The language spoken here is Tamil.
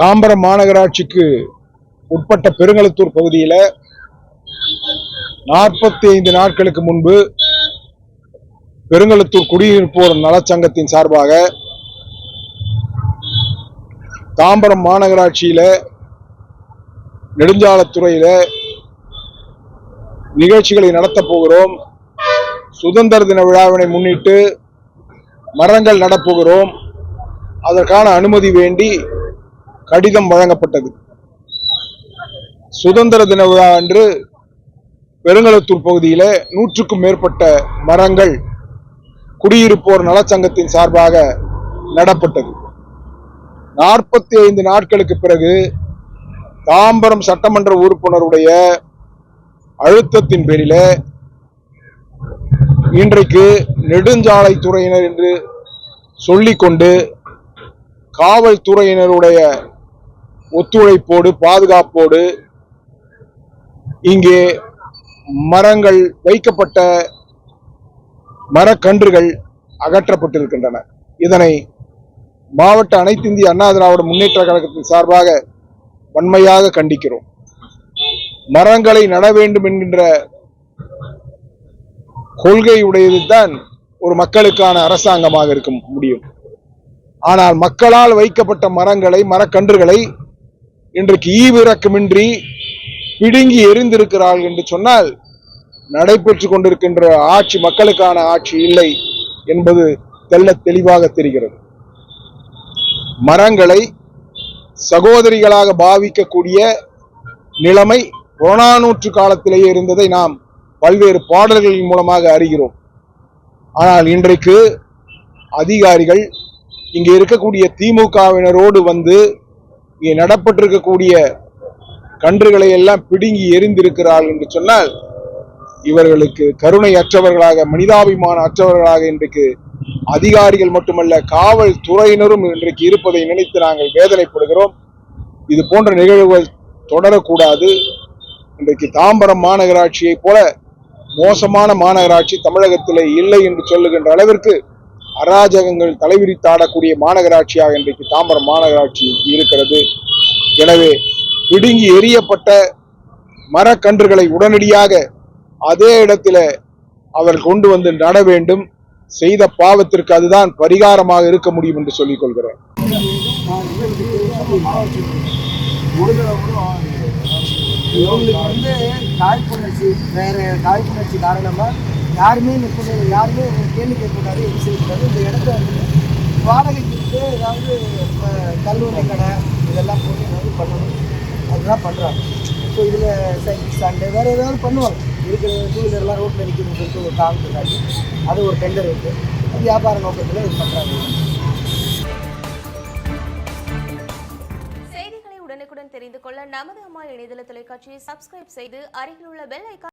தாம்பரம் மாநகராட்சிக்கு உட்பட்ட பெருங்கலத்தூர் பகுதியில் நாற்பத்தி ஐந்து நாட்களுக்கு முன்பு பெருங்கலத்தூர் குடியிருப்போர் நலச்சங்கத்தின் சார்பாக தாம்பரம் மாநகராட்சியில் நெடுஞ்சாலத்துறையில் நிகழ்ச்சிகளை நடத்தப் போகிறோம். சுதந்திர தின விழாவினை முன்னிட்டு மரங்கள் நடப்போகிறோம். அதற்கான அனுமதி வேண்டி கடிதம் வழங்கப்பட்டது. சுதந்திர தின விழா அன்று பெருங்கலத்தூர் பகுதியில் நூற்றுக்கும் மேற்பட்ட மரங்கள் குடியிருப்போர் நலச்சங்கத்தின் சார்பாக நடப்பட்டது. நாற்பத்தி ஐந்து நாட்களுக்கு பிறகு தாம்பரம் சட்டமன்ற உறுப்பினருடைய அழுத்தத்தின் பேரில் இன்றைக்கு நெடுஞ்சாலைத்துறையினர் என்று சொல்லிக்கொண்டு காவல்துறையினருடைய ஒத்துழைப்போடு பாதுகாப்போடு இங்கே மரங்கள் வைக்கப்பட்ட மரக்கன்றுகள் அகற்றப்பட்டிருக்கின்றன. இதனை மாவட்ட அனைத்து இந்திய அண்ணா திராவிட முன்னேற்ற கழகத்தின் சார்பாக வன்மையாக கண்டிக்கிறோம். மரங்களை நட வேண்டும் என்கின்ற கொள்கையுடையதுதான் ஒரு மக்களுக்கான அரசாங்கமாக இருக்க முடியும். ஆனால் மக்களால் வைக்கப்பட்ட மரங்களை மரக்கன்றுகளை இன்றைக்கு ஈவிரக்கமின்றி பிடுங்கி எரிந்திருக்கிறார்கள் என்று சொன்னால் நடைபெற்று கொண்டிருக்கின்ற ஆட்சி மக்களுக்கான ஆட்சி இல்லை என்பது தெல்ல தெளிவாக தெரிகிறது. மரங்களை சகோதரிகளாக பாவிக்கக்கூடிய நிலைமை புறநானூற்று காலத்திலேயே இருந்ததை நாம் பல்வேறு பாடல்களின் மூலமாக அறிகிறோம். ஆனால் இன்றைக்கு அதிகாரிகள் இங்கே இருக்கக்கூடிய திமுகவினரோடு வந்து இங்கே நடப்பட்டிருக்கக்கூடிய கன்றுகளை எல்லாம் பிடுங்கி எரிந்திருக்கிறார்கள் என்று சொன்னால் இவர்களுக்கு கருணை அற்றவர்களாக மனிதாபிமான அற்றவர்களாக இன்றைக்கு அதிகாரிகள் மட்டுமல்ல காவல்துறையினரும் இன்றைக்கு இருப்பதை நினைத்து நாங்கள் வேதனைப்படுகிறோம். இது போன்ற நிகழ்வுகள் தொடரக்கூடாது. இன்றைக்கு தாம்பரம் மாநகராட்சியை போல மோசமான மாநகராட்சி தமிழகத்திலே இல்லை என்று சொல்லுகின்ற அளவிற்கு அராஜகங்கள் தலைவிரித்தாடக்கூடிய மாநகராட்சியாக இன்றைக்கு தாம்பரம் மாநகராட்சி இருக்கிறது. எனவே பிடுங்கி எரியப்பட்ட மரக்கன்றுகளை உடனடியாக அதே இடத்துல அவர் கொண்டு வந்து நட வேண்டும். செய்த பாவத்திற்கு அதுதான் பரிகாரமாக இருக்க முடியும் என்று சொல்லிக் கொள்கிறேன். இவங்களுக்கு வந்து காழ்ப்புணர்ச்சி வேற காழ்ப்புணர்ச்சி காரணமா யாருமே யாருமே கேள்வி கேட்கக்கூடாது எது செய்யக்கூடாது இந்த வந்து வாடகைக்கு விட்டு ஏதாவது கல்லூரி கடை இதெல்லாம் போட்டு ஏதாவது பண்ணணும். அதுதான் பண்ணுறாங்க ஸோ இதில் சைக்கிள் ஸ்டாண்டு வேறு ஏதாவது பண்ணுவாங்க. இருக்கிற டூ வீலர்லாம் ரோட்டில் நிற்கணும்னு சொல்லிட்டு ஒரு காரணம் காட்டி அது ஒரு டெண்டர் இருக்குது வியாபார நோக்கத்தில் இது பண்ணுறாங்க செய்திகளை உடனுக்குடன் தெரிந்து கொள்ள நமது அம்மா இணையதள தொலைக்காட்சியை சப்ஸ்கிரைப் செய்து அருகில் உள்ள பெல் ஐக்கான்